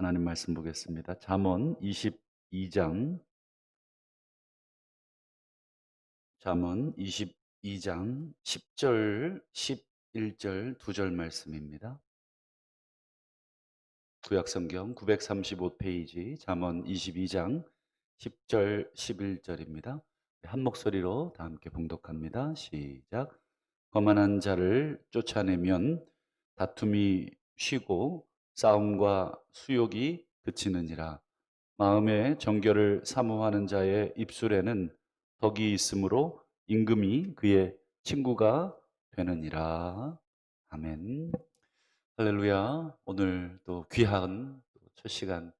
하나님 말씀 보겠습니다. 잠언 22장 잠언 22장 10절 11절 두 절 말씀입니다. 구약성경 935페이지 잠언 22장 10절 11절입니다. 한 목소리로 다 함께 봉독합니다. 시작. 거만한 자를 쫓아내면 다툼이 쉬고 싸움과 수욕이 그치느니라. 마음의 정결을 사모하는 자의 입술에는 덕이 있으므로 임금이 그의 친구가 되느니라. 아멘. 할렐루야. 오늘 또 귀한 첫 시간,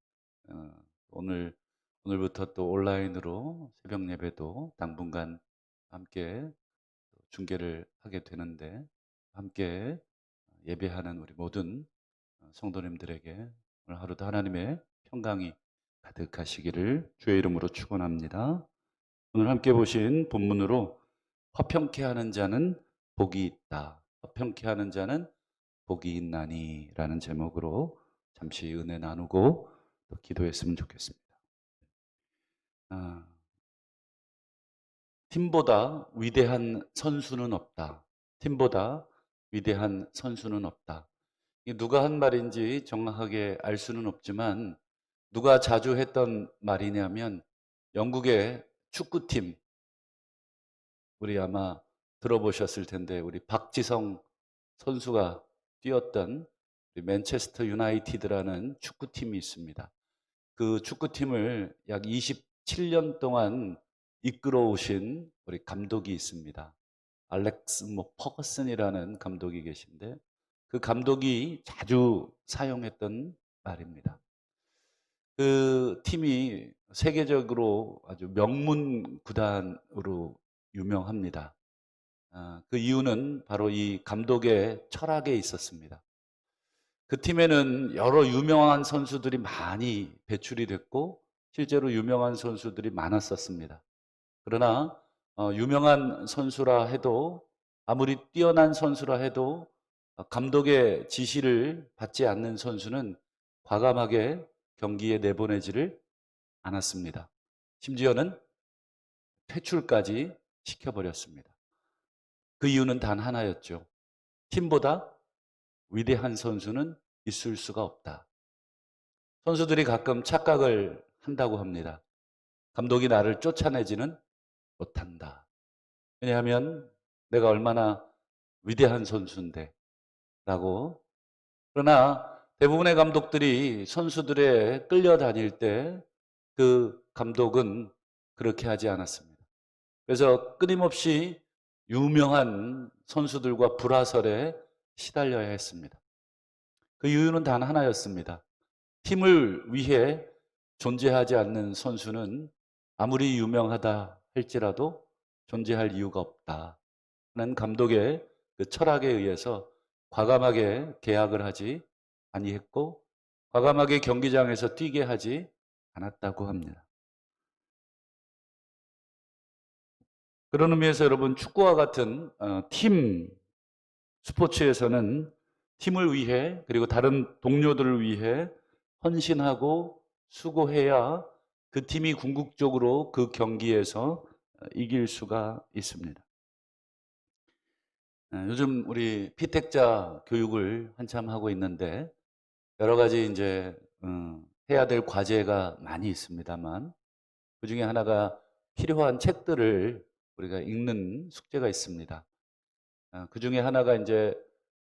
어, 오늘, 오늘부터 또 온라인으로 새벽 예배도 당분간 함께 중계를 하게 되는데, 함께 예배하는 우리 모든 성도님들에게 오늘 하루도 하나님의 평강이 가득하시기를 주의 이름으로 축원합니다. 오늘 함께 보신 본문으로 화평케 하는 자는 복이 있다. 화평케 하는 자는 복이 있나니라는 제목으로 잠시 은혜 나누고 또 기도했으면 좋겠습니다. 아, 팀보다 위대한 선수는 없다. 팀보다 위대한 선수는 없다. 누가 한 말인지 정확하게 알 수는 없지만 누가 자주 했던 말이냐면 영국의 축구팀 우리 아마 들어보셨을 텐데 우리 박지성 선수가 뛰었던 맨체스터 유나이티드라는 축구팀이 있습니다. 그 축구팀을 약 27년 동안 이끌어 오신 우리 감독이 있습니다. 알렉스 뭐 퍼거슨이라는 감독이 계신데 그 감독이 자주 사용했던 말입니다. 그 팀이 세계적으로 아주 명문 구단으로 유명합니다. 아, 그 이유는 바로 이 감독의 철학에 있었습니다. 그 팀에는 여러 유명한 선수들이 많이 배출이 됐고 실제로 유명한 선수들이 많았었습니다. 그러나 어, 유명한 선수라 해도 아무리 뛰어난 선수라 해도 감독의 지시를 받지 않는 선수는 과감하게 경기에 내보내지를 않았습니다. 심지어는 퇴출까지 시켜버렸습니다. 그 이유는 단 하나였죠. 팀보다 위대한 선수는 있을 수가 없다. 선수들이 가끔 착각을 한다고 합니다. 감독이 나를 쫓아내지는 못한다. 왜냐하면 내가 얼마나 위대한 선수인데 라고. 그러나 대부분의 감독들이 선수들의 끌려다닐 때 그 감독은 그렇게 하지 않았습니다. 그래서 끊임없이 유명한 선수들과 불화설에 시달려야 했습니다. 그 이유는 단 하나였습니다. 팀을 위해 존재하지 않는 선수는 아무리 유명하다 할지라도 존재할 이유가 없다. 는 감독의 그 철학에 의해서 과감하게 계약을 하지 아니했고 과감하게 경기장에서 뛰게 하지 않았다고 합니다. 그런 의미에서 여러분 축구와 같은 어, 팀 스포츠에서는 팀을 위해 그리고 다른 동료들을 위해 헌신하고 수고해야 그 팀이 궁극적으로 그 경기에서 이길 수가 있습니다. 예, 요즘 우리 피택자 교육을 한참 하고 있는데 여러 가지 이제 음, 해야 될 과제가 많이 있습니다만 그 중에 하나가 필요한 책들을 우리가 읽는 숙제가 있습니다. 어, 그 중에 하나가 이제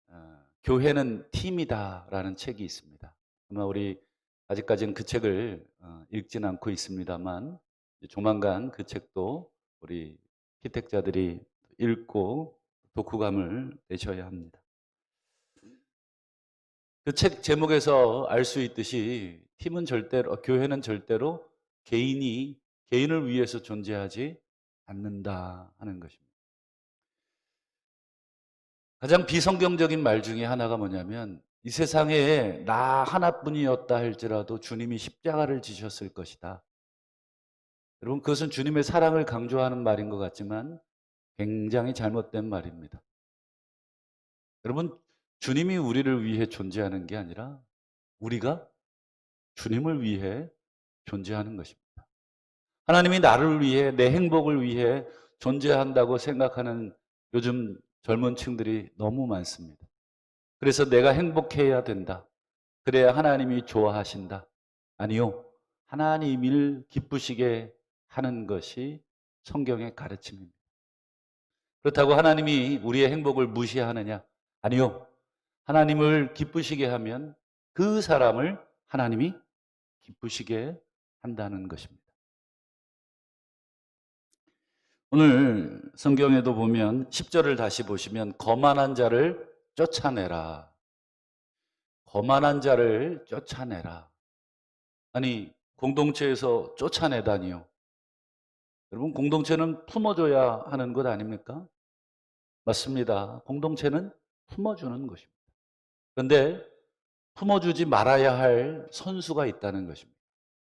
어, 교회는 팀이다라는 책이 있습니다. 아마 우리 아직까지는 그 책을 어, 읽지는 않고 있습니다만 조만간 그 책도 우리 피택자들이 읽고 독후감을 내셔야 합니다. 그 책 제목에서 알 수 있듯이 팀은 절대로 어, 교회는 절대로 개인이 개인을 위해서 존재하지 않는다 하는 것입니다. 가장 비성경적인 말 중에 하나가 뭐냐면 이 세상에 나 하나뿐이었다 할지라도 주님이 십자가를 지셨을 것이다. 여러분 그것은 주님의 사랑을 강조하는 말인 것 같지만 굉장히 잘못된 말입니다. 여러분, 주님이 우리를 위해 존재하는 게 아니라 우리가 주님을 위해 존재하는 것입니다. 하나님이 나를 위해 내 행복을 위해 존재한다고 생각하는 요즘 젊은 층들이 너무 많습니다. 그래서 내가 행복해야 된다. 그래야 하나님이 좋아하신다. 아니요. 하나님을 기쁘시게 하는 것이 성경의 가르침입니다. 그렇다고 하나님이 우리의 행복을 무시하느냐? 아니요. 하나님을 기쁘시게 하면 그 사람을 하나님이 기쁘시게 한다는 것입니다. 오늘 성경에도 보면 10절을 다시 보시면 거만한 자를 쫓아내라. 거만한 자를 쫓아내라. 아니, 공동체에서 쫓아내다니요. 여러분, 공동체는 품어줘야 하는 것 아닙니까? 맞습니다. 공동체는 품어주는 것입니다. 그런데 품어주지 말아야 할 선수가 있다는 것입니다.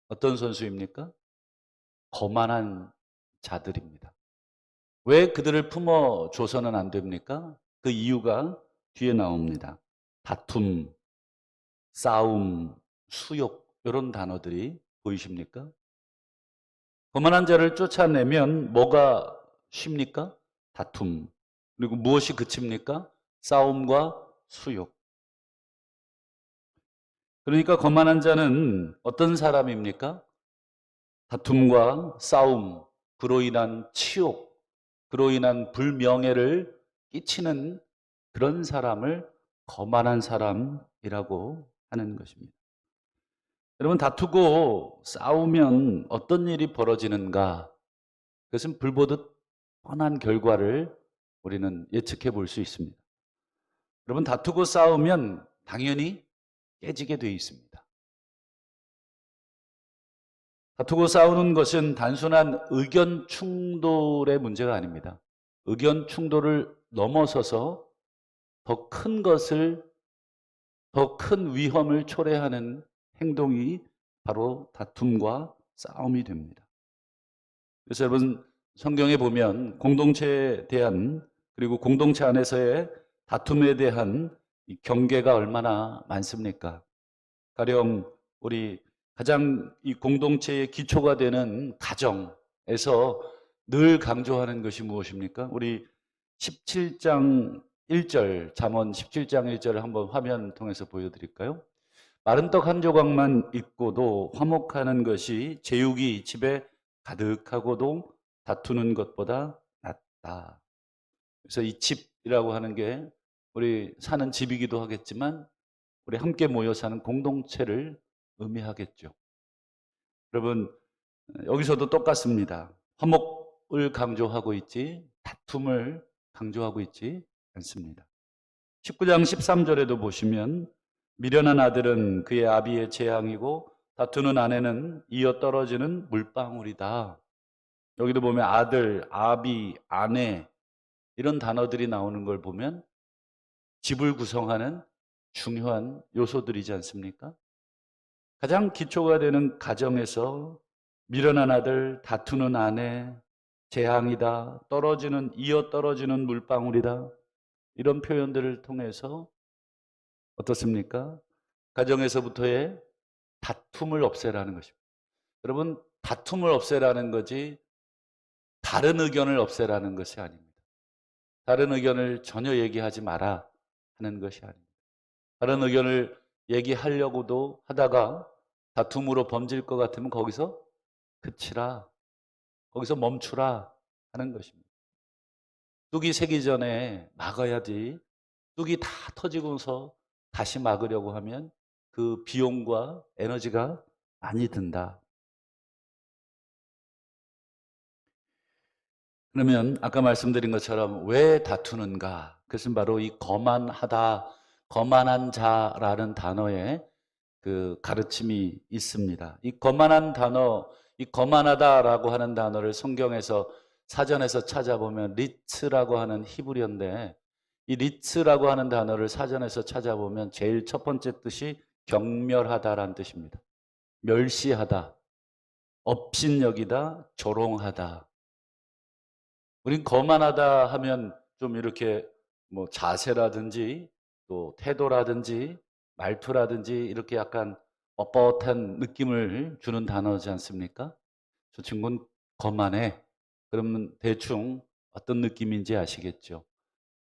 어떤 선수입니까? 거만한 자들입니다. 왜 그들을 품어줘서는 안 됩니까? 그 이유가 뒤에 나옵니다. 다툼, 싸움, 수욕, 이런 단어들이 보이십니까? 거만한 자를 쫓아내면 뭐가 쉽니까? 다툼. 그리고 무엇이 그칩니까? 싸움과 수욕. 그러니까 거만한 자는 어떤 사람입니까? 다툼과 싸움, 그로 인한 치욕, 그로 인한 불명예를 끼치는 그런 사람을 거만한 사람이라고 하는 것입니다. 여러분, 다투고 싸우면 어떤 일이 벌어지는가? 그것은 불보듯 뻔한 결과를 우리는 예측해 볼 수 있습니다. 여러분, 다투고 싸우면 당연히 깨지게 되어 있습니다. 다투고 싸우는 것은 단순한 의견 충돌의 문제가 아닙니다. 의견 충돌을 넘어서서 더 큰 것을, 더 큰 위험을 초래하는 행동이 바로 다툼과 싸움이 됩니다. 그래서 여러분, 성경에 보면 공동체에 대한, 그리고 공동체 안에서의 다툼에 대한 경계가 얼마나 많습니까? 가령 우리 가장 이 공동체의 기초가 되는 가정에서 늘 강조하는 것이 무엇입니까? 우리 17장 1절, 잠언 17장 1절을 한번 화면 통해서 보여드릴까요? 마른 떡 한 조각만 있고도 화목하는 것이 제육이 집에 가득하고도 다투는 것보다 낫다. 그래서 이 집이라고 하는 게 우리 사는 집이기도 하겠지만 우리 함께 모여 사는 공동체를 의미하겠죠. 여러분, 여기서도 똑같습니다. 화목을 강조하고 있지, 다툼을 강조하고 있지 않습니다. 19장 13절에도 보시면 미련한 아들은 그의 아비의 재앙이고 다투는 아내는 이어 떨어지는 물방울이다. 여기도 보면 아들, 아비, 아내 이런 단어들이 나오는 걸 보면 집을 구성하는 중요한 요소들이지 않습니까? 가장 기초가 되는 가정에서 미련한 아들, 다투는 아내, 재앙이다, 떨어지는, 이어 떨어지는 물방울이다. 이런 표현들을 통해서 어떻습니까? 가정에서부터의 다툼을 없애라는 것입니다. 여러분, 다툼을 없애라는 거지 다른 의견을 없애라는 것이 아닙니다. 다른 의견을 전혀 얘기하지 마라 하는 것이 아닙니다. 다른 의견을 얘기하려고도 하다가 다툼으로 번질 것 같으면 거기서 그치라. 거기서 멈추라 하는 것입니다. 뚝이 새기 전에 막아야지. 뚝이 다 터지고서 다시 막으려고 하면 그 비용과 에너지가 많이 든다. 그러면 아까 말씀드린 것처럼 왜 다투는가? 그것은 바로 이 거만하다, 거만한 자라는 단어에 그 가르침이 있습니다. 이 거만한 단어, 이 거만하다라고 하는 단어를 성경에서 사전에서 찾아보면 리츠라고 하는 히브리어인데 이 리츠라고 하는 단어를 사전에서 찾아보면 제일 첫 번째 뜻이 경멸하다라는 뜻입니다. 멸시하다, 업신여기다, 조롱하다. 우린 거만하다 하면 좀 이렇게 뭐 자세라든지 또 태도라든지 말투라든지 이렇게 약간 뻣뻣한 느낌을 주는 단어지 않습니까? 저 친구는 거만해. 그러면 대충 어떤 느낌인지 아시겠죠?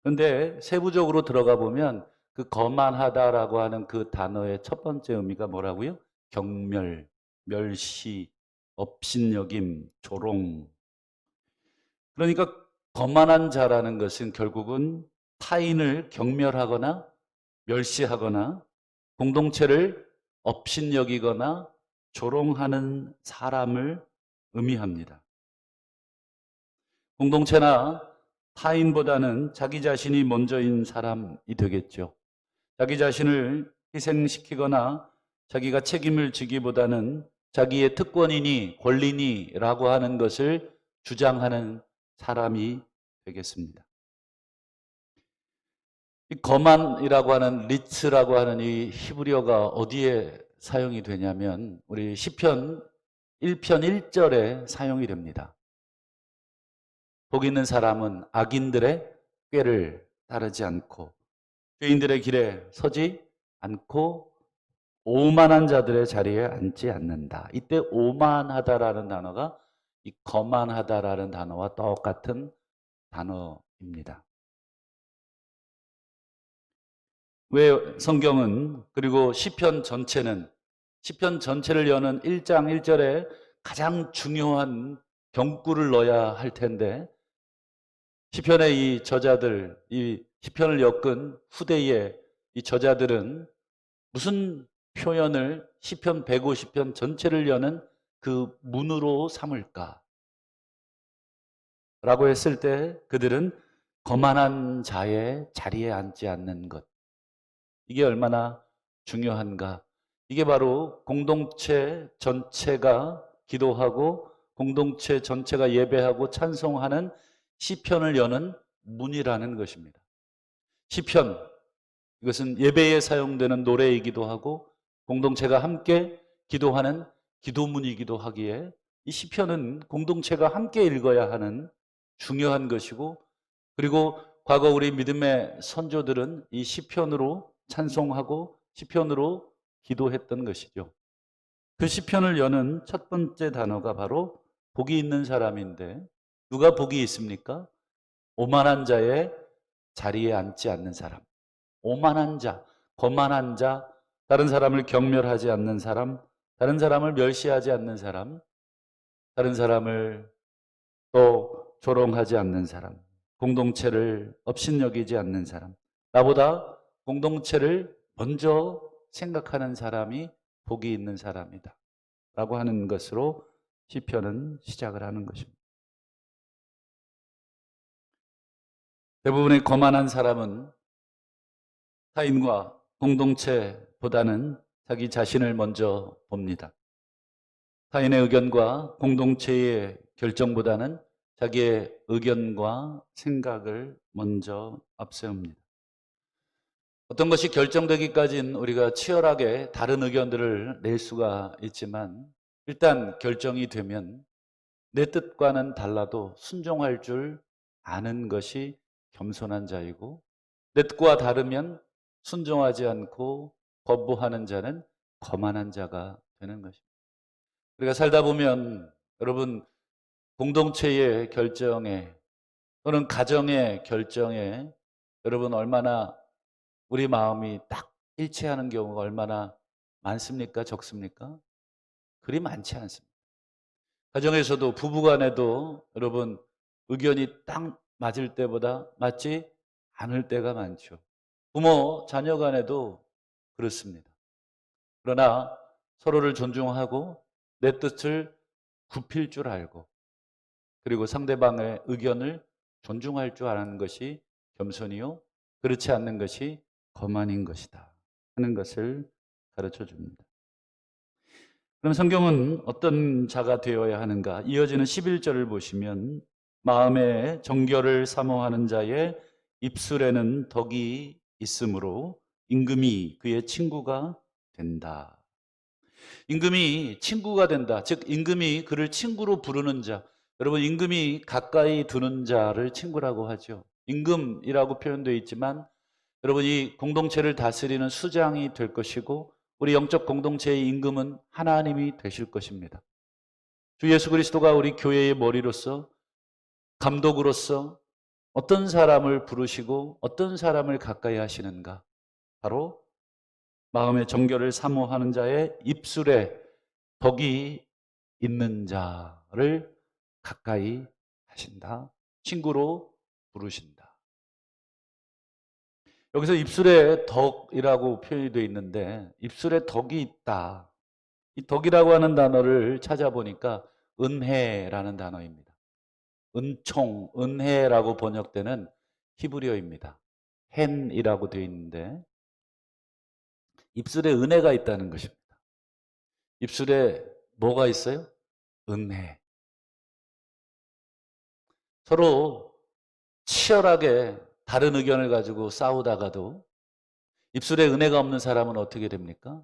근데 세부적으로 들어가 보면 그 거만하다라고 하는 그 단어의 첫 번째 의미가 뭐라고요? 경멸, 멸시, 업신여김, 조롱. 그러니까 거만한 자라는 것은 결국은 타인을 경멸하거나 멸시하거나 공동체를 업신여기거나 조롱하는 사람을 의미합니다. 공동체나 타인보다는 자기 자신이 먼저인 사람이 되겠죠. 자기 자신을 희생시키거나 자기가 책임을 지기보다는 자기의 특권이니 권리니라고 하는 것을 주장하는 사람이 되겠습니다. 이 거만이라고 하는 리츠라고 하는 이 히브리어가 어디에 사용이 되냐면 우리 시편 1편 1절에 사용이 됩니다. 복 있는 사람은 악인들의 꾀를 따르지 않고 죄인들의 길에 서지 않고 오만한 자들의 자리에 앉지 않는다. 이때 오만하다라는 단어가 이 거만하다라는 단어와 똑같은 단어입니다. 왜 성경은 그리고 시편 전체는 시편 전체를 여는 1장 1절에 가장 중요한 경구를 넣어야 할 텐데 시편의 이 저자들, 이 시편을 엮은 후대의 이 저자들은 무슨 표현을 시편 150편 전체를 여는 그 문으로 삼을까? 라고 했을 때 그들은 거만한 자의 자리에 앉지 않는 것. 이게 얼마나 중요한가? 이게 바로 공동체 전체가 기도하고 공동체 전체가 예배하고 찬송하는 시편을 여는 문이라는 것입니다. 시편 이것은 예배에 사용되는 노래이기도 하고 공동체가 함께 기도하는 기도문이기도 하기에 이 시편은 공동체가 함께 읽어야 하는 중요한 것이고 그리고 과거 우리 믿음의 선조들은 이 시편으로 찬송하고 시편으로 기도했던 것이죠. 그 시편을 여는 첫 번째 단어가 바로 복이 있는 사람인데 누가 복이 있습니까? 오만한 자의 자리에 앉지 않는 사람. 오만한 자, 거만한 자, 다른 사람을 경멸하지 않는 사람, 다른 사람을 멸시하지 않는 사람, 다른 사람을 또 조롱하지 않는 사람, 공동체를 업신여기지 않는 사람, 나보다 공동체를 먼저 생각하는 사람이 복이 있는 사람이다. 라고 하는 것으로 시편은 시작을 하는 것입니다. 대부분의 거만한 사람은 타인과 공동체보다는 자기 자신을 먼저 봅니다. 타인의 의견과 공동체의 결정보다는 자기의 의견과 생각을 먼저 앞세웁니다. 어떤 것이 결정되기까지는 우리가 치열하게 다른 의견들을 낼 수가 있지만 일단 결정이 되면 내 뜻과는 달라도 순종할 줄 아는 것이 겸손한 자이고 내 뜻과 다르면 순종하지 않고 거부하는 자는 거만한 자가 되는 것입니다. 우리가 살다 보면 여러분 공동체의 결정에 또는 가정의 결정에 여러분 얼마나 우리 마음이 딱 일치하는 경우가 얼마나 많습니까? 적습니까? 그리 많지 않습니다. 가정에서도 부부간에도 여러분 의견이 딱 맞을 때보다 맞지 않을 때가 많죠. 부모, 자녀 간에도 그렇습니다. 그러나 서로를 존중하고 내 뜻을 굽힐 줄 알고 그리고 상대방의 의견을 존중할 줄 아는 것이 겸손이요. 그렇지 않는 것이 거만인 것이다. 하는 것을 가르쳐 줍니다. 그럼 성경은 어떤 자가 되어야 하는가? 이어지는 11절을 보시면 마음에 정결을 사모하는 자의 입술에는 덕이 있으므로 임금이 그의 친구가 된다. 임금이 친구가 된다. 즉 임금이 그를 친구로 부르는 자. 여러분 임금이 가까이 두는 자를 친구라고 하죠. 임금이라고 표현되어 있지만 여러분 이 공동체를 다스리는 수장이 될 것이고 우리 영적 공동체의 임금은 하나님이 되실 것입니다. 주 예수 그리스도가 우리 교회의 머리로서 감독으로서 어떤 사람을 부르시고 어떤 사람을 가까이 하시는가? 바로 마음의 정결을 사모하는 자의 입술에 덕이 있는 자를 가까이 하신다. 친구로 부르신다. 여기서 입술에 덕이라고 표현이 되어 있는데 입술에 덕이 있다. 이 덕이라고 하는 단어를 찾아보니까 은혜라는 단어입니다. 은총, 은혜라고 번역되는 히브리어입니다. 헨이라고 되어 있는데 입술에 은혜가 있다는 것입니다. 입술에 뭐가 있어요? 은혜. 서로 치열하게 다른 의견을 가지고 싸우다가도 입술에 은혜가 없는 사람은 어떻게 됩니까?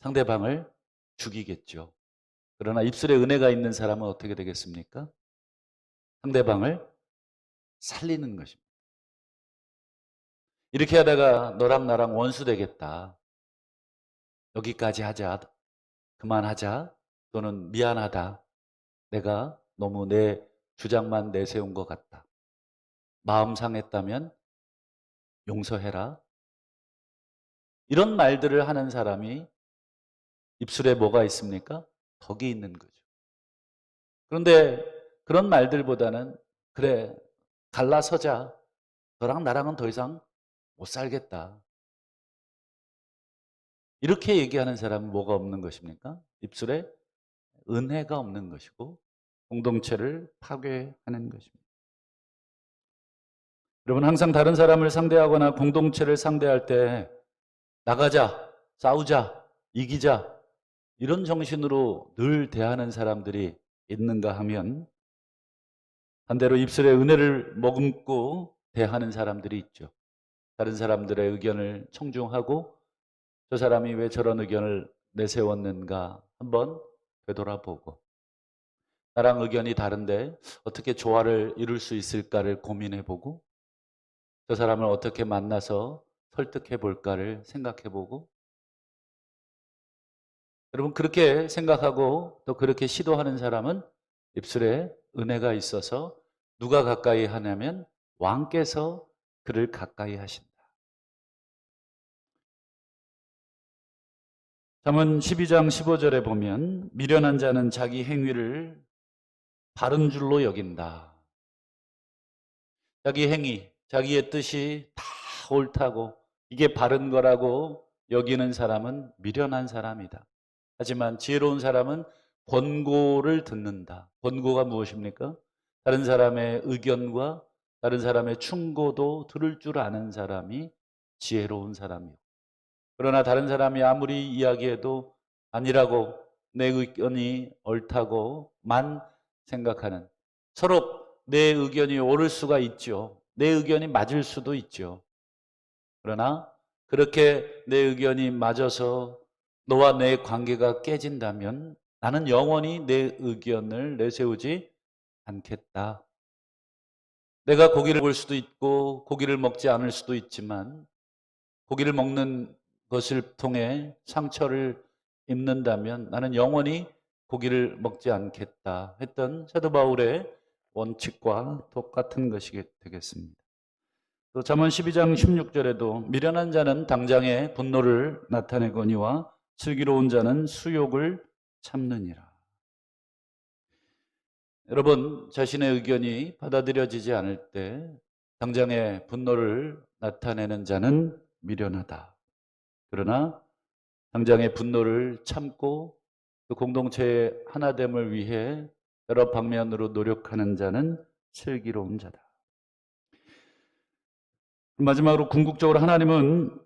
상대방을 죽이겠죠. 그러나 입술에 은혜가 있는 사람은 어떻게 되겠습니까? 상대방을 살리는 것입니다. 이렇게 하다가 너랑 나랑 원수 되겠다. 여기까지 하자. 그만하자. 또는 미안하다. 내가 너무 내 주장만 내세운 것 같다. 마음 상했다면 용서해라. 이런 말들을 하는 사람이 입술에 뭐가 있습니까? 덕이 있는 거죠. 그런데 그런 말들보다는 그래 갈라서자. 너랑 나랑은 더 이상 못 살겠다. 이렇게 얘기하는 사람은 뭐가 없는 것입니까? 입술에 은혜가 없는 것이고 공동체를 파괴하는 것입니다. 여러분 항상 다른 사람을 상대하거나 공동체를 상대할 때 나가자, 싸우자, 이기자 이런 정신으로 늘 대하는 사람들이 있는가 하면 반대로 입술에 은혜를 머금고 대하는 사람들이 있죠. 다른 사람들의 의견을 청중하고 저 사람이 왜 저런 의견을 내세웠는가 한번 되돌아보고 나랑 의견이 다른데 어떻게 조화를 이룰 수 있을까를 고민해보고 저 사람을 어떻게 만나서 설득해볼까를 생각해보고 여러분 그렇게 생각하고 또 그렇게 시도하는 사람은 입술에 은혜가 있어서 누가 가까이 하냐면 왕께서 그를 가까이 하신다. 잠언 12장 15절에 보면 미련한 자는 자기 행위를 바른 줄로 여긴다. 자기 행위, 자기의 뜻이 다 옳다고 이게 바른 거라고 여기는 사람은 미련한 사람이다. 하지만 지혜로운 사람은 권고를 듣는다. 권고가 무엇입니까? 다른 사람의 의견과 다른 사람의 충고도 들을 줄 아는 사람이 지혜로운 사람이요. 그러나 다른 사람이 아무리 이야기해도 아니라고 내 의견이 옳다고만 생각하는 서로 내 의견이 옳을 수가 있죠. 내 의견이 맞을 수도 있죠. 그러나 그렇게 내 의견이 맞아서 너와 내 관계가 깨진다면 나는 영원히 내 의견을 내세우지 않겠다. 내가 고기를 볼 수도 있고 고기를 먹지 않을 수도 있지만 고기를 먹는 것을 통해 상처를 입는다면 나는 영원히 고기를 먹지 않겠다 했던 사도 바울의 원칙과 똑같은 것이 되겠습니다. 또 잠언 12장 16절에도 미련한 자는 당장에 분노를 나타내거니와 슬기로운 자는 수욕을 참느니라. 여러분 자신의 의견이 받아들여지지 않을 때 당장에 분노를 나타내는 자는 미련하다. 그러나 당장의 분노를 참고 그 공동체의 하나됨을 위해 여러 방면으로 노력하는 자는 슬기로운 자다. 마지막으로 궁극적으로 하나님은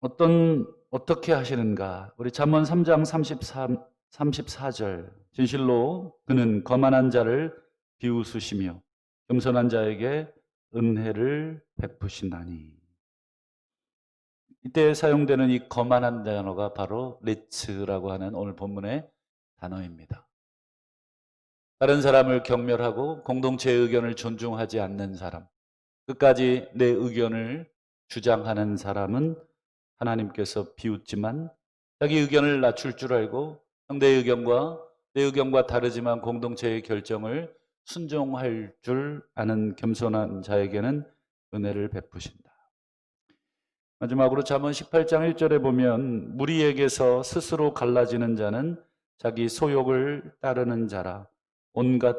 어떤 어떻게 하시는가? 우리 잠언 3장 33, 34절 진실로 그는 거만한 자를 비웃으시며 겸손한 자에게 은혜를 베푸신다니. 이때 사용되는 이 거만한 단어가 바로 리츠라고 하는 오늘 본문의 단어입니다. 다른 사람을 경멸하고 공동체의 의견을 존중하지 않는 사람, 끝까지 내 의견을 주장하는 사람은 하나님께서 비웃지만 자기 의견을 낮출 줄 알고 상대의 의견과 내 의견과 다르지만 공동체의 결정을 순종할 줄 아는 겸손한 자에게는 은혜를 베푸신다. 마지막으로 잠언 18장 1절에 보면 무리에게서 스스로 갈라지는 자는 자기 소욕을 따르는 자라 온갖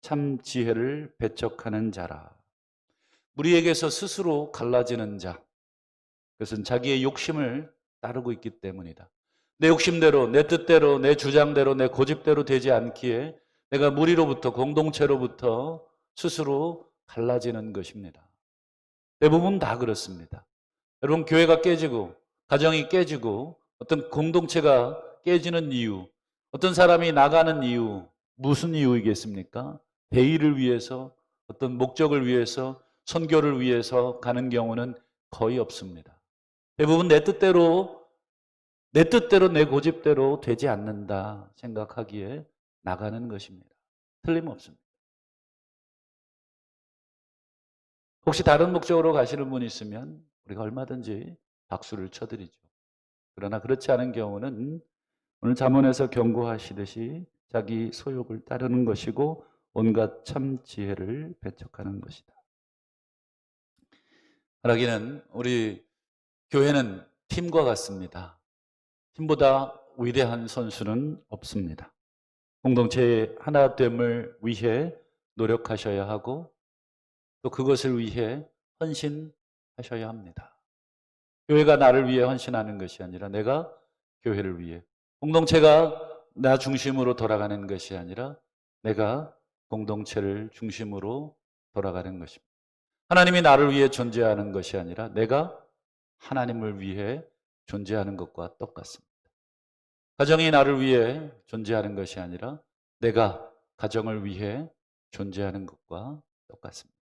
참 지혜를 배척하는 자라. 무리에게서 스스로 갈라지는 자. 그것은 자기의 욕심을 따르고 있기 때문이다. 내 욕심대로, 내 뜻대로, 내 주장대로, 내 고집대로 되지 않기에 내가 무리로부터, 공동체로부터 스스로 갈라지는 것입니다. 대부분 다 그렇습니다. 여러분, 교회가 깨지고, 가정이 깨지고, 어떤 공동체가 깨지는 이유, 어떤 사람이 나가는 이유, 무슨 이유이겠습니까? 대의를 위해서, 어떤 목적을 위해서, 선교를 위해서 가는 경우는 거의 없습니다. 대부분 내 뜻대로, 내 뜻대로, 내 고집대로 되지 않는다 생각하기에 나가는 것입니다. 틀림없습니다. 혹시 다른 목적으로 가시는 분 있으면 우리가 얼마든지 박수를 쳐드리죠. 그러나 그렇지 않은 경우는 오늘 잠언에서 경고하시듯이 자기 소욕을 따르는 것이고 온갖 참 지혜를 배척하는 것이다. 말하기는 우리 교회는 팀과 같습니다. 팀보다 위대한 선수는 없습니다. 공동체의 하나됨을 위해 노력하셔야 하고 또 그것을 위해 헌신 하셔야 합니다. 교회가 나를 위해 헌신하는 것이 아니라 내가 교회를 위해 공동체가 나 중심으로 돌아가는 것이 아니라 내가 공동체를 중심으로 돌아가는 것입니다. 하나님이 나를 위해 존재하는 것이 아니라 내가 하나님을 위해 존재하는 것과 똑같습니다. 가정이 나를 위해 존재하는 것이 아니라 내가 가정을 위해 존재하는 것과 똑같습니다.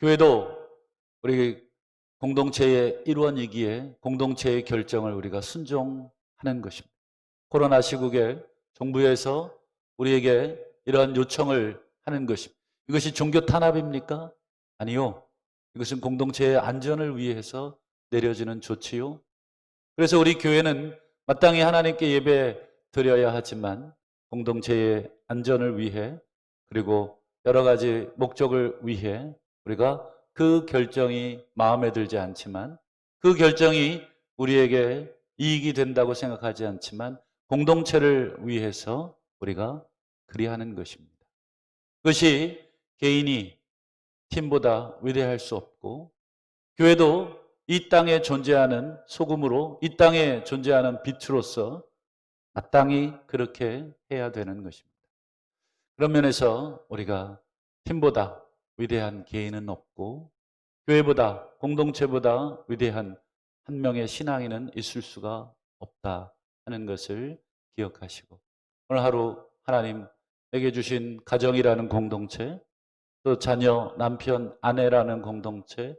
교회도 우리 공동체의 일원이기에 공동체의 결정을 우리가 순종하는 것입니다. 코로나 시국에 정부에서 우리에게 이러한 요청을 하는 것입니다. 이것이 종교 탄압입니까? 아니요. 이것은 공동체의 안전을 위해서 내려지는 조치요. 그래서 우리 교회는 마땅히 하나님께 예배 드려야 하지만 공동체의 안전을 위해 그리고 여러 가지 목적을 위해 우리가 그 결정이 마음에 들지 않지만 그 결정이 우리에게 이익이 된다고 생각하지 않지만 공동체를 위해서 우리가 그리하는 것입니다. 그것이 개인이 팀보다 위대할 수 없고 교회도 이 땅에 존재하는 소금으로 이 땅에 존재하는 빛으로서 마땅히 그렇게 해야 되는 것입니다. 그런 면에서 우리가 팀보다 위대한 개인은 없고 교회보다 공동체보다 위대한 한 명의 신앙인은 있을 수가 없다 하는 것을 기억하시고 오늘 하루 하나님 내게 주신 가정이라는 공동체 또 자녀, 남편, 아내라는 공동체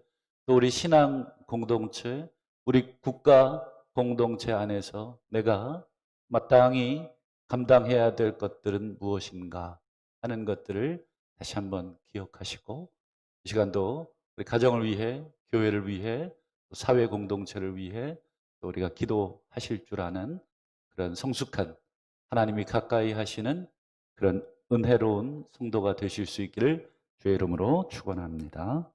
또 우리 신앙 공동체, 우리 국가 공동체 안에서 내가 마땅히 감당해야 될 것들은 무엇인가 하는 것들을 다시 한번 기억하시고 이 시간도 우리 가정을 위해 교회를 위해 사회 공동체를 위해 또 우리가 기도하실 줄 아는 그런 성숙한 하나님이 가까이 하시는 그런 은혜로운 성도가 되실 수 있기를 주의 이름으로 축원합니다.